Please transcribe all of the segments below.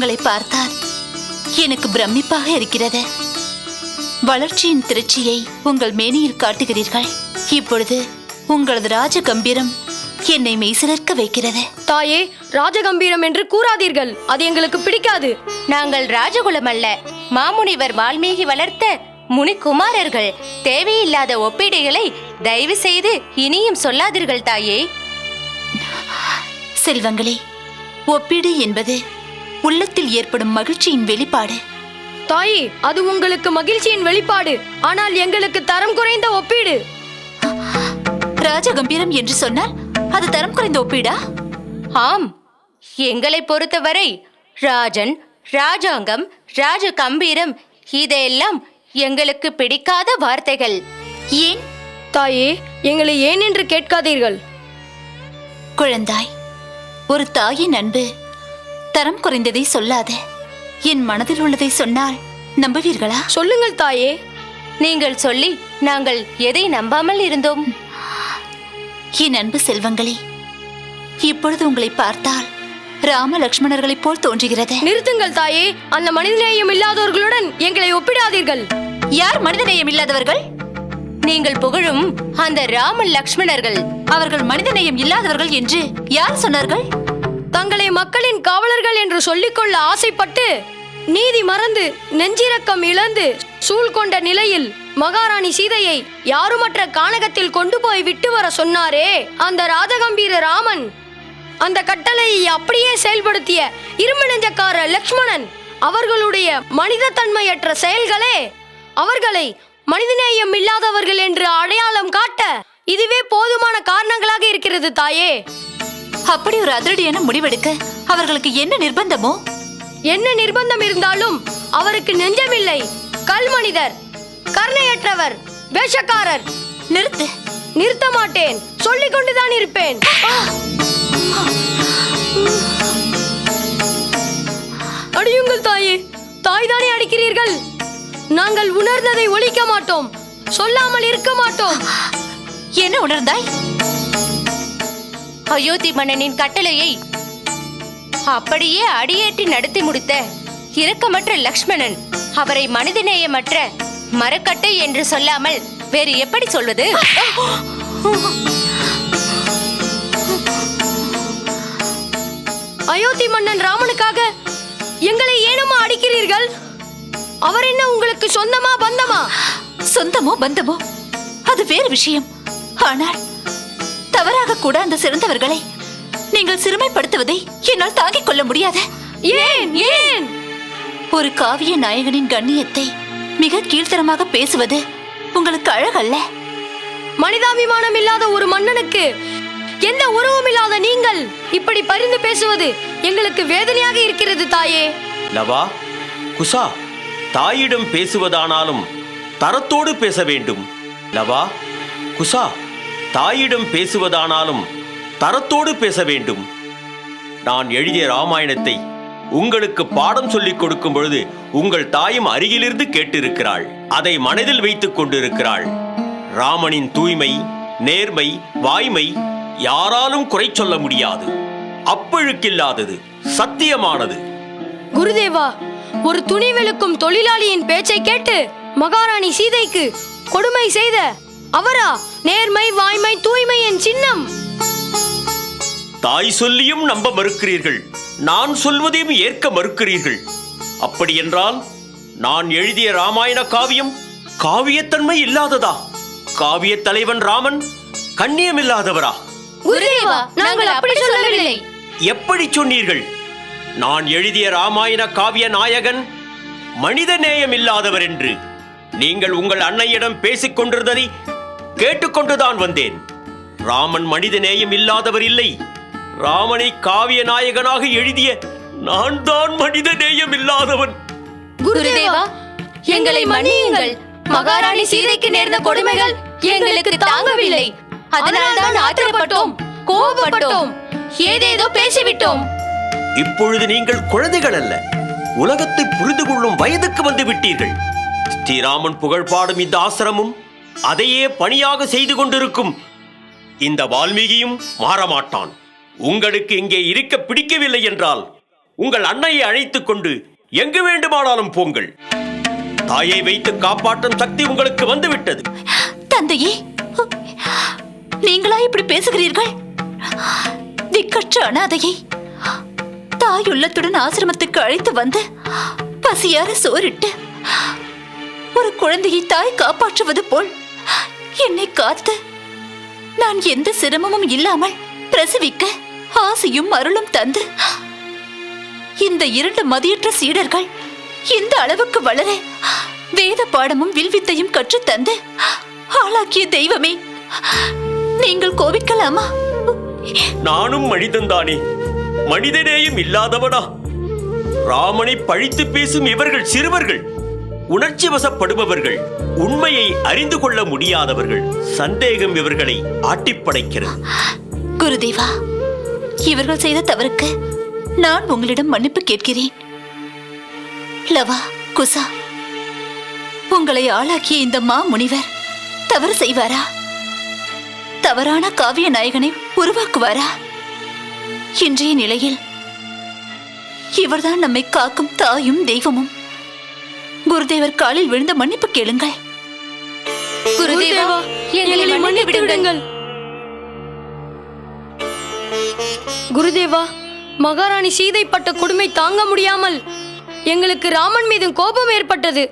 உங்களை பார்த்தால் எனக்கு பிரமிப்பாக இருக்கிறது. வளர்ச்சியின் திருச்சியை உங்கள் மேனியில் காட்டுகிறீர்கள். இப்பொழுது உங்களது ராஜ கம்பீரம் என்னை மெய்சிலிர்க்க வைக்கிறது. தாயே ராஜகம்பீரம் என்று கூறாதீர்கள். அது எங்களுக்கு பிடிக்காது. நாங்கள் ராஜகுலம் அல்ல மாமுனிவர் வால்மீகி வளர்த்த முனிகுமாரர்கள். தேவையில்லாத ஒப்பீடுகளை தயவு செய்து இனியும் சொல்லாதீர்கள் தாயே. செல்வங்களே ஒப்பீடு என்பது உள்ளத்தில் ஏற்படும் மகிழ்ச்சியின் வெளிப்பாடு. தாயே அது உங்களுக்கு மகிழ்ச்சியின் வெளிப்பாடு. ஆனால் எங்களுக்கு தரம் குறைந்த ஒப்பீடு. ராஜகம்பீரம் என்று சொன்னால் அது தரம் குறைந்த ஒப்பீடா? ஆம். எங்களை பொறுத்தவரை ராஜன் ராஜாங்கம் ராஜ கம்பீரம் இதெல்லாம் எங்களுக்கு பிடிக்காத வார்த்தைகள். ஏன்? தாயே எங்களை ஏன் என்று கேட்காதீர்கள். குழந்தாய் ஒரு தாயின் அன்பு தரம் குறைந்ததை சொல்லாத. என் மனதில் உள்ளதை சொன்னால் நம்புவீர்களா? சொல்லுங்கள் தாயே. நீங்கள் சொல்லி நாங்கள் எதை நம்பாமல் இருந்தோம்? என் அன்பு செல்வங்களே இப்பொழுது உங்களை பார்த்தால் ராம லக்ஷ்மணர்களைப் போல் தோன்றுகிறது. நிறுத்துங்கள் தாயே. அந்த மனிதநேயம் இல்லாதவர்களுடன் எங்களை ஒப்பிடாதீர்கள். யார் மனிதநேயம் இல்லாதவர்கள்? நீங்கள் புகழும் அந்த ராம லக்ஷ்மணர்கள் அவர்கள் மனிதநேயம் இல்லாதவர்கள் என்று யார் சொன்னார்கள்? தங்களை மக்களின் காவலர்கள் என்று சொல்லிக்கொள்ள ஆசைப்பட்டு நீதி மறந்து நெஞ்சிரக்கம் இழந்து சூழ் கொண்ட நிலையில் மகாராணி சீதையை யாருமற்ற கானகத்தில் கொண்டு போய் விட்டு வர சொன்னாரே? அந்த ராஜகம்பீர ராமன் அந்த கட்டளையை அப்படியே செயல்படுத்திய இரும்பு நெஞ்சக்கார லக்ஷ்மணன் அவர்களுடைய மனித தன்மையற்ற செயல்களே அவர்களை மனிதநேயம் இல்லாதவர்கள் என்று அடையாளம் காட்ட இதுவே போதுமான காரணங்களாக இருக்கிறது தாயே. அப்படி ஒரு அதிரடியான முடிவெடுக்க அவர்களுக்கு என்ன நிர்பந்தமோ? என்ன நிர்பந்தம் இருந்தாலும் அவருக்கு நெஞ்சமில்லை. கல் மனிதர் கருணையற்றவர் வேஷக்காரர். நிறுத்து. நிறுத்த மாட்டேன். சொல்லிக் கொண்டுதான் இருப்பேன். அடியுங்கள் தாயே. தாய் தானே அடிக்கிறீர்கள்? நாங்கள் உணர்ந்ததை ஒழிக்க மாட்டோம். சொல்லாமல் இருக்க மாட்டோம். என்ன உணர்ந்தாய்? அயோத்தி மன்னனின் கட்டளையை அப்படியே அடியேற்றி நடத்தி முடித்த இரக்கமற்ற லக்ஷ்மணன் அவரை மனிதநேயமற்ற மரக்கட்டை என்று சொல்லாமல் வேறு எப்படி சொல்வது? அயோத்தி மன்னன் ராமனுக்காக எங்களை ஏனமா அடிக்கிறீர்கள்? அவர் என்ன உங்களுக்கு சொந்தமா பந்தமா? சொந்தமோ பந்தமோ? அது வேறு விஷயம். ஆனால் தவறாக கூட அந்த சிறந்தவர்களை நீங்கள் சிறுமைப்படுத்துவதை என்னால் தாங்கிக் கொள்ள முடியாது. ஏன்? ஏன்? ஒரு காவிய நாயகனின் கண்ணியத்தை மிக கீழ்த்தரமாக பேசுவது உங்களுக்கு அழகல்ல? மனிதாபிமானம் இல்லாத ஒரு மன்னனுக்கு எந்த உறவும் இல்லாத நீங்கள் இப்படி பரிந்து பேசுவது எங்களுக்கு வேதனையாக இருக்கிறது தாயே. லவா குசா தாயிடம் பேசுவதானாலும் தரத்தோடு பேச வேண்டும். லவா குசா தாயிடம் பேசுவதானாலும் தரத்தோடு பேச வேண்டும். நான் எழுதிய ராமாயணத்தை உங்களுக்கு பாடம் சொல்லிக் கொடுக்கும் பொழுது உங்கள் தாயும் அருகிலிருந்து கேட்டிருக்கிறாள். அதை மனதில் வைத்துக் கொண்டிருக்கிறாள். ராமனின் தூய்மை நேர்மை வாய்மை யாராலும் குறை சொல்ல முடியாது. அப்பழுக்கில்லாதது சத்தியமானது. குருதேவா ஒரு துணி வெளுக்கும் தொழிலாளியின் பேச்சை கேட்டு மகாராணி சீதைக்கு கொடுமை செய்த அவரா? நேர்மை வாய்மை தூய்மையின் சின்னம். தாய் சொல்லியும் நம்ப மறுக்கிறீர்கள். நான் சொல்வதையும் ஏற்க மறுக்கிறீர்கள். அப்படியென்றால் நான் எழுதிய ராமாயண காவியம் காவியத்தன்மை இல்லாததா? காவிய தலைவன் ராமன் அப்படி சொல்லவில்லை. எப்படி சொன்னீர்கள்? நான் எழுதிய ராமாயண காவிய நாயகன் மனித நேயம் இல்லாதவர் என்று. நீங்கள் உங்கள் அன்னையிடம் பேசிக் கொண்டிருந்ததை கேட்டுக்கொண்டுதான் வந்தேன். ராமன் மனித நேயம் இல்லாதவர் இல்லை. ராமனை காவிய நாயகனாக எழுதிய நான் தான் மனித நேயம் இல்லாதவன். குருதேவா எங்களை மன்னியுங்கள். மகாராணி சீதைக்கு நேர்ந்த கொடுமைகள் எங்களுக்கு தாங்கவில்லை. அதனால்தான் ஆத்திரப்பட்டோம் கோபப்பட்டோம் ஏதேதோ பேசிவிட்டோம். இப்பொழுது நீங்கள் குழந்தைகள் அல்ல. உலகத்தை புரிந்து கொள்ளும் வயதுக்கு வந்து விட்டீர்கள். ஸ்ரீராமன் புகழ் பாடும் இந்த ஆசிரமும் அதையே பணியாக செய்து கொண்டிருக்கும் இந்த வால்மீகியும் மாறமாட்டான். உங்களுக்கு இங்கே இருக்க பிடிக்கவில்லை என்றால் உங்கள் அன்னையை அழைத்துக் கொண்டு எங்கு வேண்டுமானாலும் போங்கள். தாயை வைத்து காப்பாற்றும் சக்தி உங்களுக்கு வந்துவிட்டது. தந்தையே நீங்களா இப்படி பேசுகிறீர்கள்? திக்கற்ற அனாதையை தாய் உள்ளத்துடன் ஆசிரமத்துக்கு அழைத்து வந்து பசியார சோறிட்டு ஒரு குழந்தையை தாய் காப்பாற்றுவது போல் என்னை காத்து. நான் எந்த சிரமமும் இல்லாமல் பிரசவிக்க ஆசையும் அருளும் தந்து. இந்த இரண்டு மதியற்ற சீடர்கள் இந்த அளவுக்கு வளர வேத பாடமும் வில்வித்தையும் கற்றுத் தந்து ஆளாக்கிய தெய்வமே நீங்கள் கோபிக்கலாமா? நானும் மனிதன்தானே மனிதநேயம் இல்லாதவனா? ராமனை பழித்து பேசும் இவர்கள் சிறுவர்கள் உணர்ச்சி வசப்படுபவர்கள் உண்மையை அறிந்து கொள்ள முடியாதவர்கள் சந்தேகம் இவர்களை ஆட்டிப்படைக்கிறது. குருதேவா இவர்கள் செய்த தவறுக்கு நான் உங்களிடம் மன்னிப்பு கேட்கிறேன். லவா குசா உங்களை ஆளாக்கிய இந்த மா முனிவர் தவறு செய்வாரா? தவறான காவிய நாயகனை உருவாக்குவாரா? இன்றைய நிலையில் இவர்தான் நம்மை காக்கும் தாயும் தெய்வமும். குருதேவர் காலில் விழுந்த மன்னிப்பு கேளுங்கள். குருதேவா எங்களை மன்னித்து விடுங்கள். குருதேவா மகாராணி சீதை பட்ட கொடுமை தாங்க முடியாமல் எங்களுக்கு ராமன் மீது கோபம் ஏற்பட்டது.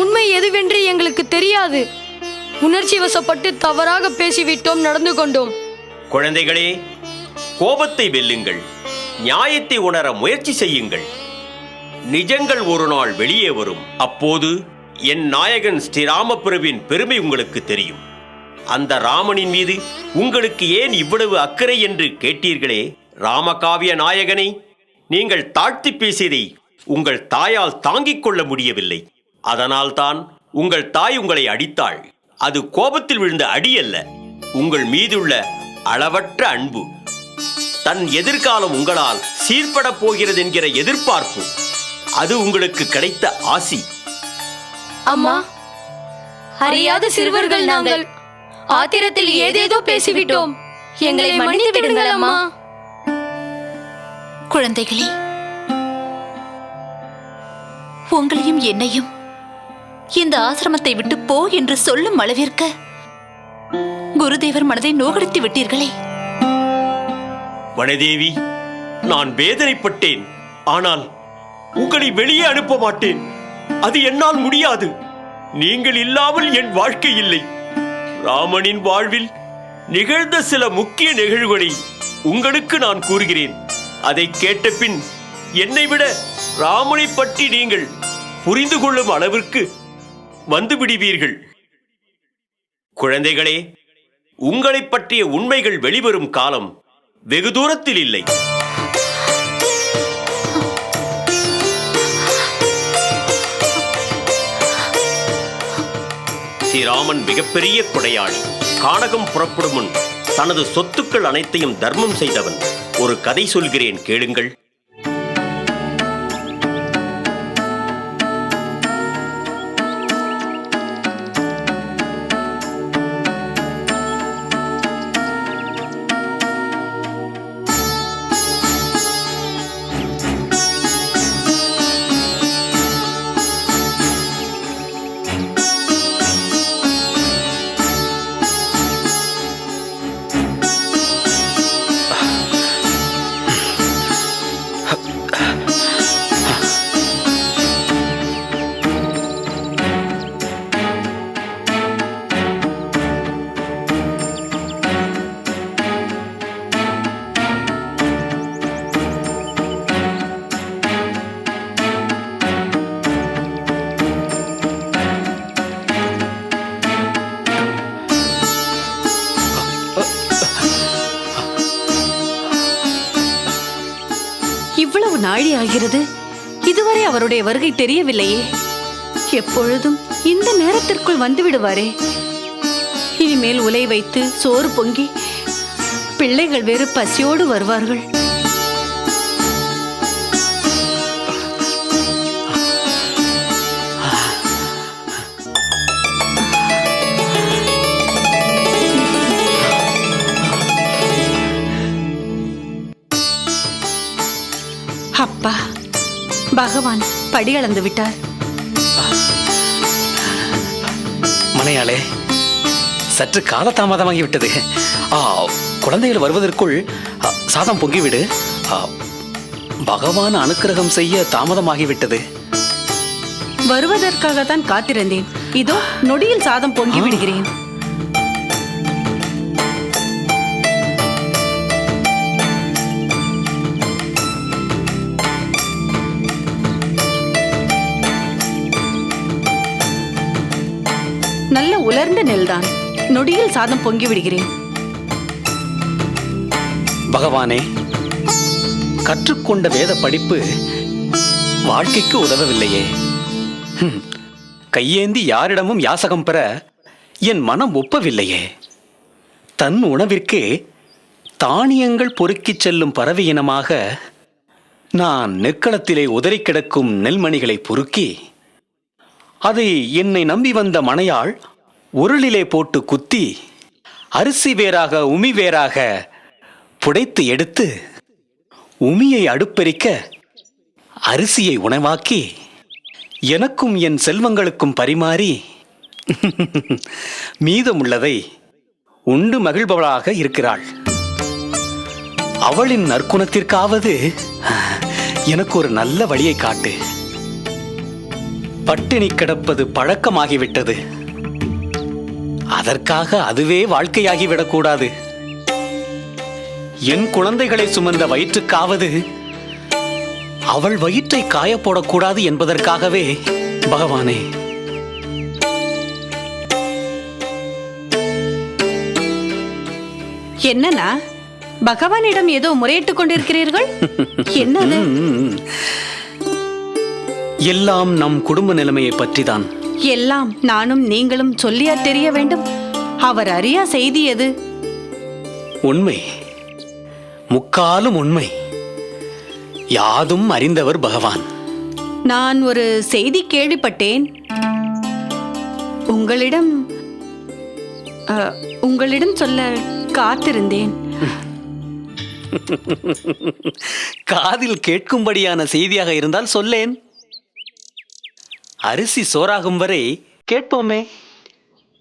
உண்மை எதுவென்று எங்களுக்கு தெரியாது. உணர்ச்சி வசப்பட்டு தவறாக பேசிவிட்டோம் நடந்து கொண்டோம். குழந்தைகளே கோபத்தை வெல்லுங்கள். நியாயத்தை உணர முயற்சி செய்யுங்கள். நிஜங்கள் ஒரு நாள் வெளியே வரும். அப்போது என் நாயகன் ஸ்ரீராமபிரவின் பெருமை உங்களுக்கு தெரியும். அந்த ராமனின் மீது உங்களுக்கு ஏன் இவ்வளவு அக்கறை என்று கேட்டீர்களே? ராமகாவிய நாயகனை நீங்கள் தாழ்த்தி பேசியதை உங்கள் தாயால் தாங்கிக் கொள்ள முடியவில்லை. அதனால்தான் உங்கள் தாய் உங்களை அடித்தாள். அது கோபத்தில் விழுந்த அடி அல்ல. உங்கள் மீதுள்ள அளவற்ற அன்பு. தன் எதிர்காலம் உங்களால் சீர்படப் போகிறது என்கிற எதிர்பார்ப்பு. அது உங்களுக்கு கிடைத்த ஆசி. அம்மா அறியாத சிறுவர்கள் நாங்கள். ஆத்திரத்தில் ஏதேதோ பேசிவிட்டோம். எங்களை மன்னித்து விடுங்கள் அம்மா. குழந்தைகளே உங்களையும் என்னையும் இந்த ஆசிரமத்தை விட்டு போ என்று சொல்லும் அளவிற்கு குருதேவர் மனதை நோகடித்து விட்டீர்களே. வனதேவி நான் வேதனைப்பட்டேன். ஆனால் உங்களை வெளியே அனுப்ப மாட்டேன். அது என்னால் முடியாது. நீங்கள் இல்லாமல் என் வாழ்க்கை இல்லை. ராமனின் வாழ்வில் நிகழ்ந்த சில முக்கிய நிகழ்வுகளை உங்களுக்கு நான் கூறுகிறேன். அதை கேட்ட பின் என்னை விட ராமனை பற்றி நீங்கள் புரிந்து கொள்ளும் அளவிற்கு வந்து விடுவீர்கள். குழந்தைகளே உங்களைப் பற்றிய உண்மைகள் வெளிவரும் காலம் வெகு தூரத்தில் இல்லை. ஸ்ரீராமன் மிகப்பெரிய கொடையாளி. கானகம் புறப்படும் முன் தனது சொத்துக்கள் அனைத்தையும் தர்மம் செய்தவன். ஒரு கதை சொல்கிறேன் கேளுங்கள். அவருடைய வருகை தெரியவில்லையே. எப்பொழுதும் இந்த நேரத்திற்குள் வந்து விடுவாரே. இனிமேல் உலை வைத்து சோறு பொங்கி பிள்ளைகள் வேறு பசியோடு வருவார்கள். பகவான் படி அளந்து விட்டார். மனையாளே சற்று காலதாமதமாகி விட்டது. குழந்தைகள் வருவதற்குள் சாதம் பொங்கிவிடு. பகவான் அனுக்கிரகம் செய்ய தாமதமாகிவிட்டது வருவதற்காகத்தான் காத்திருந்தேன். இதோ நொடியில் சாதம் பொங்கி விடுகிறேன். நல்ல உலர்ந்த நெல்தான். நொடியில் சாதம் பொங்கி விடுகிறேன். பகவானே கற்றுக்கொண்ட வேத படிப்பு வாழ்க்கைக்கு உதவவில்லையே. கையேந்தி யாரிடமும் யாசகம் பெற என் மனம் ஒப்பவில்லையே. தன் உணவிற்கு தானியங்கள் பொறுக்கிச் செல்லும் பறவை இனமாக நான் நெற்களத்திலே உதறி கிடக்கும் நெல்மணிகளை பொறுக்கி அதை என்னை நம்பி வந்த மனையாள் உருளிலே போட்டு குத்தி அரிசி வேறாக உமி வேறாக புடைத்து எடுத்து உமியை அடுப்பெரிக்க அரிசியை உணவாக்கி எனக்கும் என் செல்வங்களுக்கும் பரிமாறி மீதமுள்ளதை உண்டு மகிழ்பவளாக இருக்கிறாள். அவளின் நற்குணத்திற்காவது எனக்கு ஒரு நல்ல வழியை காட்டு. பட்டினி கிடப்பது பழக்கமாகிவிட்டது. அதற்காக அதுவே வாழ்க்கையாகிவிடக்கூடாது. என் குழந்தைகளை சுமந்த வயிற்றுக்காவது அவள் வயிற்றை காயப்போடக்கூடாது என்பதற்காகவே பகவானே. என்னன்னா பகவானிடம் ஏதோ முறையிட்டுக் கொண்டிருக்கிறீர்கள்? என்னது. எல்லாம் நம் குடும்ப நிலைமையை பற்றிதான். எல்லாம் நானும் நீங்களும் சொல்லியா தெரிய வேண்டும்? அவர் அறியா செய்தி எது? உண்மை. முக்காலும் உண்மை. யாதும் அறிந்தவர் பகவான். நான் ஒரு செய்தி கேள்விப்பட்டேன். உங்களிடம் உங்களிடம் சொல்ல காத்திருந்தேன். காதில் கேட்கும்படியான செய்தியாக இருந்தால் சொல்லேன். அரிசி சோறாகும் வரை கேட்போமே.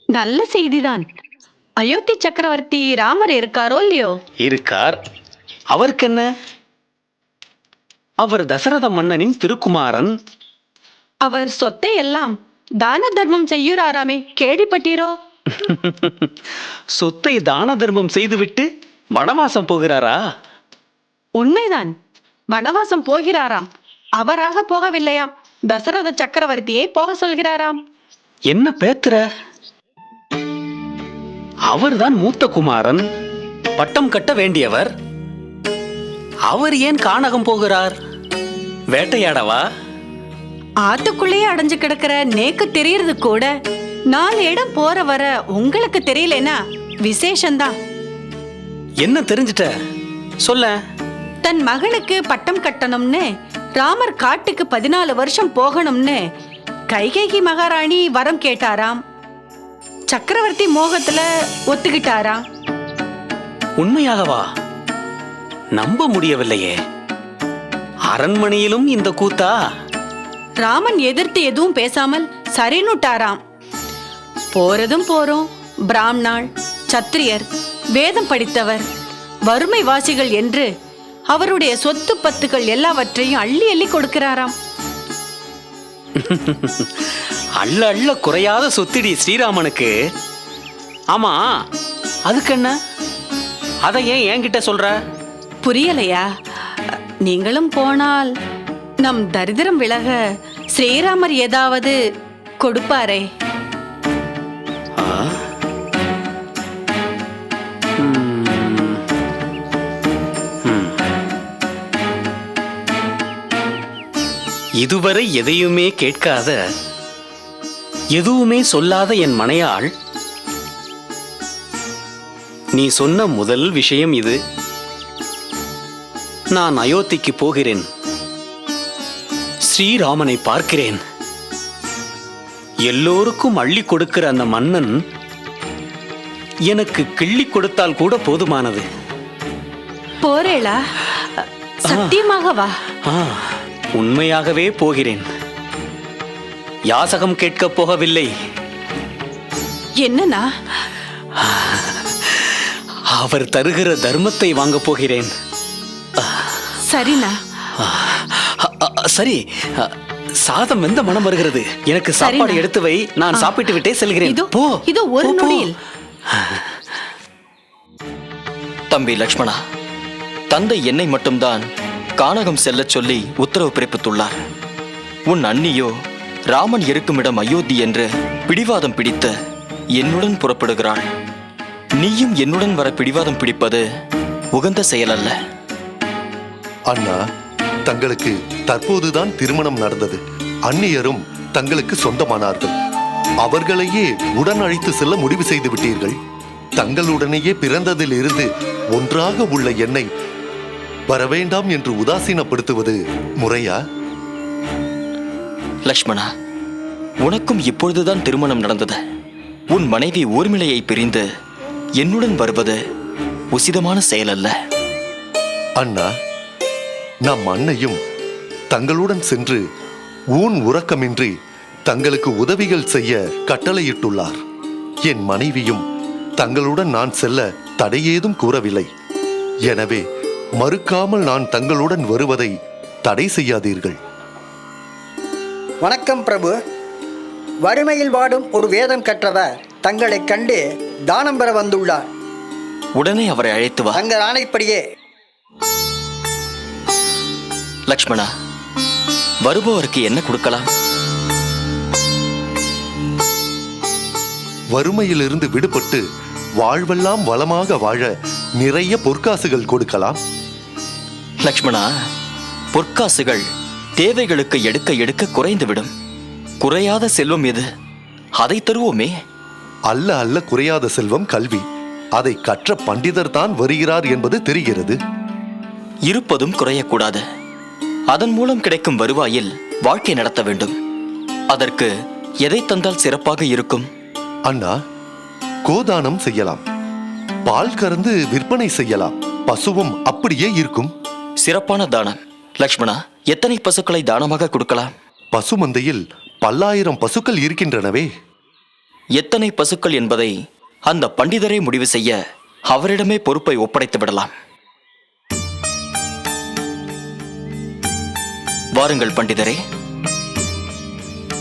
நல்ல செய்திதான். அயோத்தி சக்கரவர்த்தி ராமர் இருக்காரோ இல்லையோ? இருக்கார். அவருக்கு என்ன அவர் தசரத மன்னனின் திருக்குமாரன். அவர் சொத்தை எல்லாம் தான தர்மம் செய்யுறாராமே. கேள்விப்பட்டீரோ? சொத்தை தான தர்மம் செய்துவிட்டு வனவாசம் போகிறாரா? உண்மைதான். வனவாசம் போகிறாராம். அவராக போகவில்லையாம். தசரத சக்கரவர்த்தியை போக சொல்கிறாராம். என்ன பேத்துற? அவர்தான் மூத்த குமாரன். பட்டம் கட்ட வேண்டியவர். அவர் ஏன் கானகம் போகிறார்? வேட்டையாடவா? ஆத்துக்குள்ளேயே அடைஞ்சு கிடக்கிற நேக்கு தெரியறது கூட நாலு இடம் போற வர உங்களுக்கு தெரியலனா விசேஷம்தான். என்ன தெரிஞ்சிட்ட? சொல்ல தன் மகனுக்கு பட்டம் கட்டணும்னு ராமர் காட்டுக்கு பதினாலு வருஷம் போகணும்னு கைகேகி மகாராணி வரம் கேட்டாராம். சக்கரவர்த்தி மோகத்துல ஒத்துக்கிட்டாராம். உண்மையாகவா? நம்ப முடியவில்லையே. அரண்மனையிலும் இந்த கூத்தா? ராமன் எதிர்த்து எதுவும் பேசாமல் சரின்னுட்டாராம் போறதும் போறோம் பிராமணாள் சத்திரியர் வேதம் படித்தவர் வறுமை வாசிகள் என்று அவருடைய சொத்து பத்துகள் எல்லாவற்றையும் அள்ளி அள்ளி கொடுக்கிறாராம். அள்ள அள்ள குறையாத சொத்திடி ஸ்ரீராமனுக்கு. ஆமா அதுக்கு என்ன? அதை ஏன் என்கிட்ட சொல்ற? புரியலையா? நீங்களும் போனால் நம் தரித்திரம் விலக ஸ்ரீராமர் ஏதாவது கொடுப்பாரே. இதுவரை எதையுமே கேட்காத எதுவுமே சொல்லாத என் மனையாள் நீ சொன்ன முதல் விஷயம் இது. நான் அயோத்திக்கு போகிறேன். ஸ்ரீராமனை பார்க்கிறேன். எல்லோருக்கும் அள்ளி கொடுக்கிற அந்த மன்னன் எனக்கு கிள்ளி கொடுத்தால் கூட போதுமானது. போறேளா. ஆ. உண்மையாகவே போகிறேன். யாசகம் கேட்கப் போகவில்லை. என்னண்ணா? அவர் தருகிற தர்மத்தை வாங்கப் போகிறேன். சரிண்ணா. சரி சாதம் எந்த மனம் வருகிறது? எனக்கு சாப்பாடு. எடுத்து வை நான் சாப்பிட்டு விட்டே செல்கிறேன். போ இதோ ஒரு. நொடியில். தம்பி லக்ஷ்மணா தந்தை என்னை மட்டும்தான் கானகம் செல்லச் சொல்லி உத்தரவு பிறப்பித்துள்ளார். உன் அண்ணியோ ராமன் இருக்குமிடம் அயோத்தி என்று பிடிவாதம் பிடித்த என்னுடன் புறப்படுகிறாள். நீயும் என்னுடன் வர பிடிவாதம் பிடிப்பது உகந்த செயல் அல்ல அண்ணா தங்களுக்கு தற்போதுதான் திருமணம் நடந்தது. அந்நியரும் தங்களுக்கு சொந்தமானார்கள். அவர்களையே உடன் அழைத்து செல்ல முடிவு செய்து விட்டீர்கள். தங்களுடனேயே பிறந்ததிலிருந்து ஒன்றாக உள்ள என்னை வரவேண்டாம் என்று உதாசீனப்படுத்துவது முறையா? லக்ஷ்மணா உனக்கும் இப்பொழுதுதான் திருமணம் நடந்தது. உன் மனைவி ஊர்மிளையை பிரிந்து என்னுடன் வருவது உசிதமான செயலல்ல. அண்ணா நம் அன்னையும் தங்களுடன் சென்று ஊன் உறக்கமின்றி தங்களுக்கு உதவிகள் செய்ய கட்டளையிட்டுள்ளார். என் மனைவியும் தங்களுடன் நான் செல்ல தடையேதும் கூறவில்லை. எனவே மறுக்காமல் நான் தங்களுடன் வருவதை தடை செய்யாதீர்கள். வணக்கம் பிரபு. வறுமையில் வாடும் ஒரு வேதம் கற்றவர் தங்களைக் கண்டு தானம் பெற வந்துள்ளார். உடனே அவரை அழைத்து வா. தங்கள் ஆணைப்படியே. லக்ஷ்மணா வருபவருக்கு என்ன கொடுக்கலாம்? வறுமையிலிருந்து விடுபட்டு வாழ்வெல்லாம் வளமாக வாழ நிறைய பொற்காசுகள் கொடுக்கலாம். லக்ஷ்மணா பொற்காசுகள் தேவைகளுக்கு எடுக்க எடுக்க குறைந்துவிடும். குறையாத செல்வம் எது? அதை தருவோமே. அல்ல அல்ல குறையாத செல்வம் கல்வி. அதை கற்ற பண்டிதர் தான் வருகிறார் என்பது தெரிகிறது. இருப்பதும் குறையக்கூடாது. அதன் மூலம் கிடைக்கும் வருவாயில் வாழ்க்கை நடத்த வேண்டும். அதற்கு எதை தந்தால் சிறப்பாக இருக்கும்? அண்ணா கோதானம் செய்யலாம். பால் கறந்து விற்பனை செய்யலாம். பசுவும் அப்படியே இருக்கும். சிறப்பான தானம். லக்ஷ்மணா எத்தனை பசுக்களை தானமாக கொடுக்கலாம்? பசுமந்தையில் பல்லாயிரம் பசுக்கள் இருக்கின்றனவே. எத்தனை பசுக்கள் என்பதை அந்த பண்டிதரை முடிவு செய்ய அவரிடமே பொறுப்பை ஒப்படைத்து விடலாம். வாருங்கள் பண்டிதரே.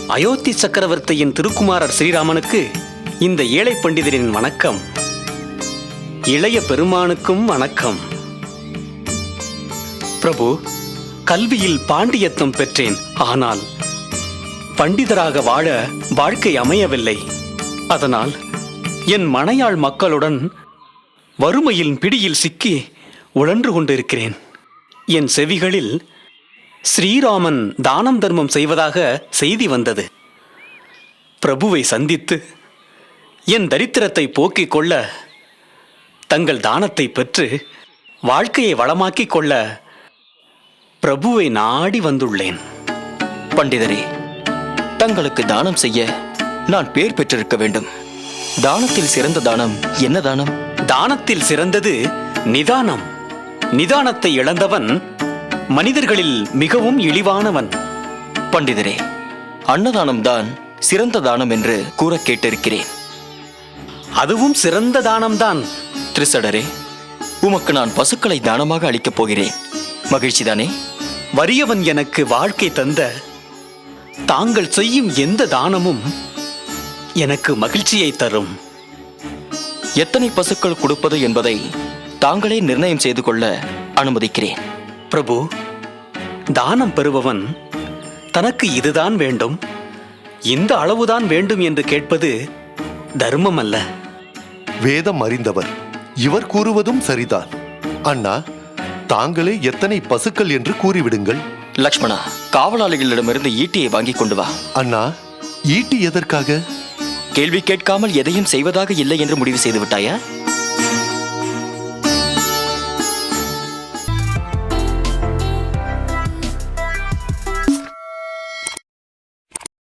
அயோத்தி சக்கரவர்த்தியின் திருக்குமாரர் ஸ்ரீராமனுக்கு இந்த ஏழை பண்டிதரின் வணக்கம். இளைய பெருமானுக்கும் வணக்கம். பிரபு கல்வியில் பாண்டியத்தம் பெற்றேன். ஆனால் பண்டிதராக வாழ வாழ்க்கை அமையவில்லை. அதனால் என் மனையாள் மக்களுடன் வறுமையின் பிடியில் சிக்கி உழன்று கொண்டிருக்கிறேன். என் செவிகளில் ஸ்ரீராமன் தானம் தர்மம் செய்வதாக செய்தி வந்தது. பிரபுவை சந்தித்து என் தரித்திரத்தை போக்கிக் கொள்ள தங்கள் தானத்தை பெற்று வாழ்க்கையை வளமாக்கிக் கொள்ள பிரபுவை நாடி வந்துள்ளேன். பண்டிதரே தங்களுக்கு தானம் செய்ய நான் பேர் பெற்றிருக்க வேண்டும். தானத்தில் சிறந்த தானம் என்ன தானம்? தானத்தில் சிறந்தது நிதானம். நிதானத்தை இழந்தவன் மனிதர்களில் மிகவும் இழிவானவன். பண்டிதரே அன்னதானம் தான் சிறந்த தானம் என்று கூற கேட்டிருக்கிறேன். அதுவும் சிறந்த தானம்தான் திரிசடரே உமக்கு நான் பசுக்களை தானமாக அளிக்கப் போகிறேன். மகிழ்ச்சிதானே வறியவன் எனக்கு வாழ்க்கை தந்த தாங்கள் செய்யும் எந்த தானமும் எனக்கு மகிழ்ச்சியை தரும். எத்தனை பசுக்கள் கொடுப்பது என்பதை தாங்களே நிர்ணயம் செய்து கொள்ள அனுமதிக்கிறேன். பிரபு தானம் பெறுபவன் தனக்கு இதுதான் வேண்டும் இந்த அளவுதான் வேண்டும் என்று கேட்பது தர்மம் அல்ல வேதம் அறிந்தவர் இவர் கூறுவதும் சரிதான். அண்ணா தாங்களே எத்தனை பசுக்கள் என்று கூறிவிடுங்கள். லக்ஷ்மணா காவலாளிகளிடமிருந்து ஈட்டியை வாங்கிக் கொண்டு வா. அண்ணா ஈட்டி எதற்காக? கேள்வி கேட்காமல் எதையும் செய்வதாக இல்லை என்று முடிவு செய்து விட்டாயா?